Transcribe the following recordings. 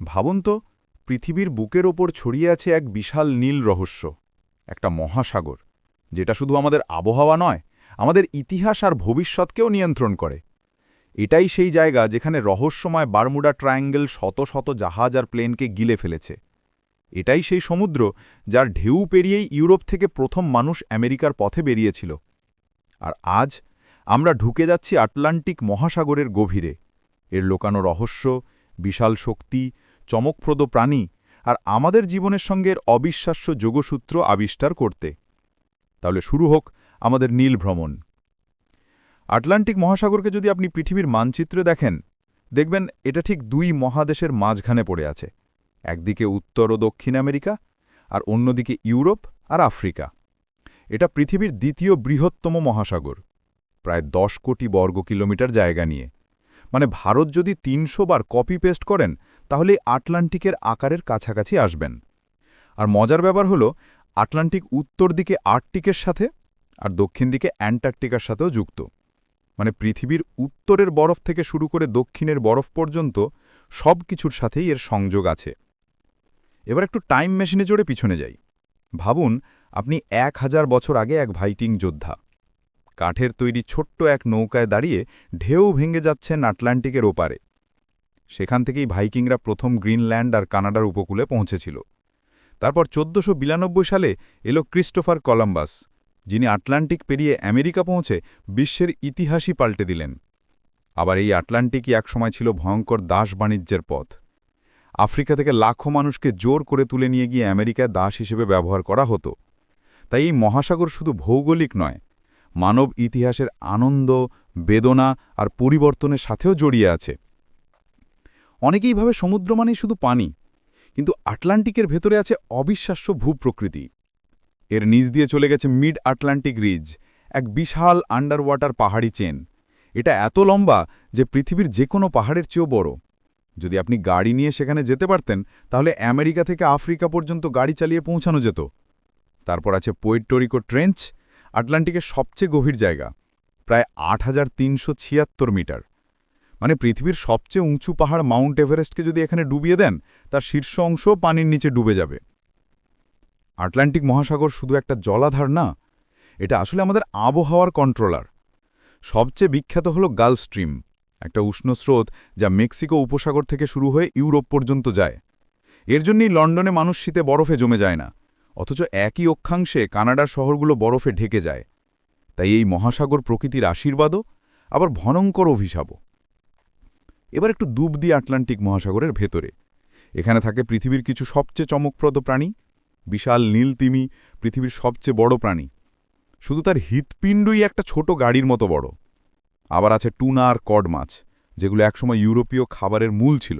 ভাবুন তো, পৃথিবীর বুকের ওপর ছড়িয়ে আছে এক বিশাল নীল রহস্য, একটা মহাসাগর, যেটা শুধু আমাদের আবহাওয়া নয়, আমাদের ইতিহাস আর ভবিষ্যৎকেও নিয়ন্ত্রণ করে। এটাই সেই জায়গা যেখানে রহস্যময় বারমুডা ট্রায়াঙ্গেল শত শত জাহাজ আর প্লেনকে গিলে ফেলেছে। এটাই সেই সমুদ্র যার ঢেউ পেরিয়েই ইউরোপ থেকে প্রথম মানুষ আমেরিকার পথে বেরিয়েছিল। আর আজ আমরা ঢুকে যাচ্ছি আটলান্টিক মহাসাগরের গভীরে। এর লোকানো রহস্য, বিশাল শক্তি চমকপ্রদ প্রাণী আর আমাদের জীবনের সঙ্গে অবিশ্বাস্য যোগসূত্র আবিষ্কার করতে। তাহলে শুরু হোক আমাদের নীল ভ্রমণ। আটলান্টিক মহাসাগরকে যদি আপনি পৃথিবীর মানচিত্রে দেখেন, দেখবেন এটা ঠিক দুই মহাদেশের মাঝখানে পড়ে আছে। একদিকে উত্তর ও দক্ষিণ আমেরিকা আর অন্যদিকে ইউরোপ আর আফ্রিকা। এটা পৃথিবীর দ্বিতীয় বৃহত্তম মহাসাগর, প্রায় দশ কোটি বর্গ কিলোমিটার জায়গা নিয়ে। মানে ভারত যদি তিনশো বার কপি পেস্ট করেন তাহলে আটলান্টিকের আকারের কাছাকাছি আসবেন। আর মজার ব্যাপার হলো, আটলান্টিক উত্তর দিকে আর্কটিকের সাথে আর দক্ষিণ দিকে অ্যান্টার্কটিকার সাথেও যুক্ত। মানে পৃথিবীর উত্তরের বরফ থেকে শুরু করে দক্ষিণের বরফ পর্যন্ত সব কিছুর সাথেই এর সংযোগ আছে। এবার একটু টাইম মেশিনে চড়ে পিছনে যাই। ভাবুন, আপনি এক হাজার বছর আগে এক ভাইটিং যোদ্ধা। কাঠের তৈরি ছোট্ট এক নৌকায় দাঁড়িয়ে ঢেউ ভেঙে যাচ্ছেন আটলান্টিকের ওপারে। সেখান থেকেই ভাইকিংরা প্রথম গ্রিনল্যান্ড আর কানাডার উপকূলে পৌঁছেছিল। তারপর চোদ্দশো সালে এলো ক্রিস্টোফার কলাম্বাস, যিনি আটলান্টিক পেরিয়ে আমেরিকা পৌঁছে বিশ্বের ইতিহাসই পাল্টে দিলেন। আবার এই আটলান্টিকই একসময় ছিল ভয়ঙ্কর দাস বাণিজ্যের পথ। আফ্রিকা থেকে লাখো মানুষকে জোর করে তুলে নিয়ে গিয়ে আমেরিকায় দাস হিসেবে ব্যবহার করা হতো। তাই এই মহাসাগর শুধু ভৌগোলিক নয়, মানব ইতিহাসের আনন্দ, বেদনা আর পরিবর্তনের সাথেও জড়িয়ে আছে। অনেকেই ভাবে সমুদ্র মানেই শুধু পানি, কিন্তু আটলান্টিকের ভেতরে আছে অবিশ্বাস্য ভূপ্রকৃতি। এর নিচ দিয়ে চলে গেছে মিড আটলান্টিক রিজ, এক বিশাল আন্ডার ওয়াটার পাহাড়ি চেন। এটা এত লম্বা যে পৃথিবীর যে কোনো পাহাড়ের চেয়েও বড়। যদি আপনি গাড়ি নিয়ে সেখানে যেতে পারতেন, তাহলে আমেরিকা থেকে আফ্রিকা পর্যন্ত গাড়ি চালিয়ে পৌঁছানো যেত। তারপর আছে পোয়েট্টোরিকো ট্রেঞ্চ, আটলান্টিকের সবচেয়ে গভীর জায়গা, প্রায় আট হাজার তিনশো ছিয়াত্তর মিটার। মানে পৃথিবীর সবচেয়ে উঁচু পাহাড় মাউন্ট এভারেস্টকে যদি এখানে ডুবিয়ে দেন, তার শীর্ষ অংশ পানির নিচে ডুবে যাবে। আটলান্টিক মহাসাগর শুধু একটা জলাধার না, এটা আসলে আমাদের আবহাওয়ার কন্ট্রোলার। সবচেয়ে বিখ্যাত হল গালফ স্ট্রিম, একটা উষ্ণ স্রোত যা মেক্সিকো উপসাগর থেকে শুরু হয়ে ইউরোপ পর্যন্ত যায়। এর জন্যই লন্ডনে মানুষ শীতে বরফে জমে যায় না, অথচ একই অক্ষাংশে কানাডার শহরগুলো বরফে ঢেকে যায়। তাই এই মহাসাগর প্রকৃতির আশীর্বাদও, আবার ভয়ঙ্কর অভিশাপও। এবার একটু ডুব দিয়ে আটলান্টিক মহাসাগরের ভেতরে। এখানে থাকে পৃথিবীর কিছু সবচেয়ে চমকপ্রদ প্রাণী, বিশাল নীল তিমি, পৃথিবীর সবচেয়ে বড় প্রাণী। শুধু তার হৃৎপিণ্ডই একটা ছোট গাড়ির মতো বড়। আবার আছে টুনা আর কড মাছ, যেগুলো একসময় ইউরোপীয় খাবারের মূল ছিল।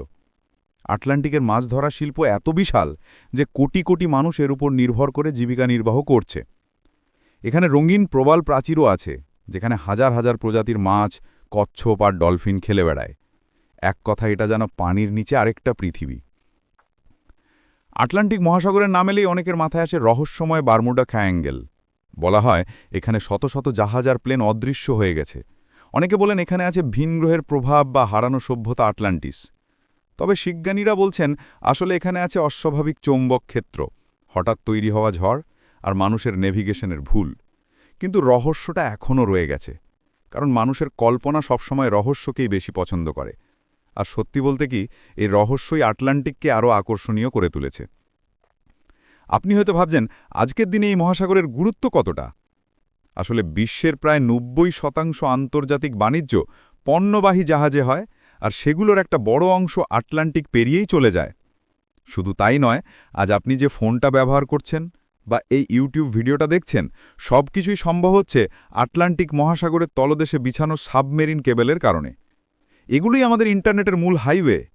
আটলান্টিকের মাছ ধরা শিল্প এত বিশাল যে কোটি কোটি মানুষ এর উপর নির্ভর করে জীবিকা নির্বাহ করছে। এখানে রঙিন প্রবাল প্রাচীরও আছে, যেখানে হাজার হাজার প্রজাতির মাছ, কচ্ছপ আর ডলফিন খেলে বেড়ায়। এক কথা, এটা যেন পানির নিচে আরেকটা পৃথিবী। আটলান্টিক মহাসাগরের নাম এলেই অনেকের মাথায় আসে রহস্যময় বারমুডা খ্যাঙ্গেল বলা হয়, এখানে শত শত জাহাজ আর প্লেন অদৃশ্য হয়ে গেছে। অনেকে বলেন এখানে আছে ভিন গ্রহের প্রভাব বা হারানো সভ্যতা আটলান্টিস। তবে শিজ্ঞানীরা বলছেন, আসলে এখানে আছে অস্বাভাবিক চৌম্বক ক্ষেত্র, হঠাৎ তৈরি হওয়া ঝড় আর মানুষের নেভিগেশনের ভুল। কিন্তু রহস্যটা এখনও রয়ে গেছে, কারণ মানুষের কল্পনা সবসময় রহস্যকেই বেশি পছন্দ করে। আর সত্যি বলতে কি, এই রহস্যই আটলান্টিককে আরও আকর্ষণীয় করে তুলেছে। আপনি হয়তো ভাবছেন, আজকের দিনে এই মহাসাগরের গুরুত্ব কতটা? আসলে বিশ্বের প্রায় নব্বই শতাংশ আন্তর্জাতিক বাণিজ্য পণ্যবাহী জাহাজে হয়, আর সেগুলোর একটা বড় অংশ আটলান্টিক পেরিয়েই চলে যায়। শুধু তাই নয়, আজ আপনি যে ফোনটা ব্যবহার করছেন বা এই ইউটিউব ভিডিওটা দেখছেন সব কিছুই সম্ভব হচ্ছে আটলান্টিক মহাসাগরের তলদেশে বিছানো সাবমেরিন কেবেলের কারণে। এগুলোই আমাদের ইন্টারনেটের মূল হাইওয়ে।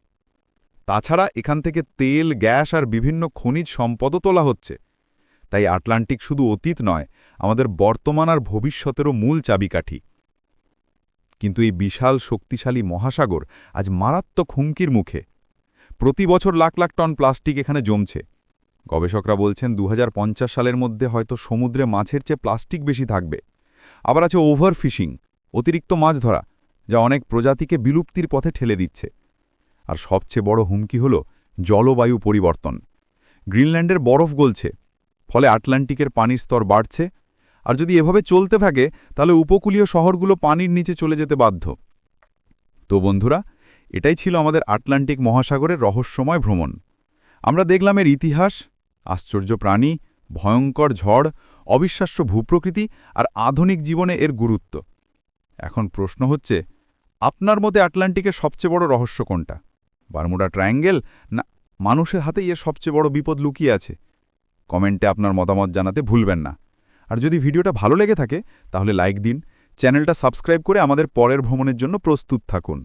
তাছাড়া এখান থেকে তেল, গ্যাস আর বিভিন্ন খনিজ সম্পদও তোলা হচ্ছে। তাই আটলান্টিক শুধু অতীত নয়, আমাদের বর্তমান আর ভবিষ্যতেরও মূল চাবিকাঠি। কিন্তু এই বিশাল, শক্তিশালী মহাসাগর আজ মারাত্মক হুমকির মুখে। প্রতি বছর লাখ লাখ টন প্লাস্টিক এখানে জমছে। গবেষকরা বলছেন দু হাজার পঞ্চাশ সালের মধ্যে হয়তো সমুদ্রে মাছের চেয়ে প্লাস্টিক বেশি থাকবে। আবার আছে ওভার ফিশিং অতিরিক্ত মাছ ধরা। যা অনেক প্রজাতিকে বিলুপ্তির পথে ঠেলে দিচ্ছে। আর সবচেয়ে বড় হুমকি হল জলবায়ু পরিবর্তন। গ্রিনল্যান্ডের বরফ গলছে, ফলে আটলান্টিকের পানির স্তর বাড়ছে। আর যদি এভাবে চলতে থাকে, তাহলে উপকূলীয় শহরগুলো পানির নিচে চলে যেতে বাধ্য। তো বন্ধুরা, এটাই ছিল আমাদের আটলান্টিক মহাসাগরের রহস্যময় ভ্রমণ। আমরা দেখলাম এর ইতিহাস, আশ্চর্য প্রাণী, ভয়ঙ্কর ঝড়, অবিশ্বাস্য ভূপ্রকৃতি আর আধুনিক জীবনে এর গুরুত্ব। এখন প্রশ্ন হচ্ছে আপনার মতে আটলান্টিকের সবচেয়ে বড় রহস্য কোনটা? বারমুডা ট্রায়াঙ্গেল না মানুষের হাতেই এর সবচেয়ে বড় বিপদ লুকিয়ে আছে? কমেন্টে আপনার মতামত জানাতে ভুলবেন না। আর যদি ভিডিওটা ভালো লেগে থাকে, তাহলে লাইক দিন, চ্যানেলটা সাবস্ক্রাইব করে আমাদের পরের ভ্রমণের জন্য প্রস্তুত থাকুন।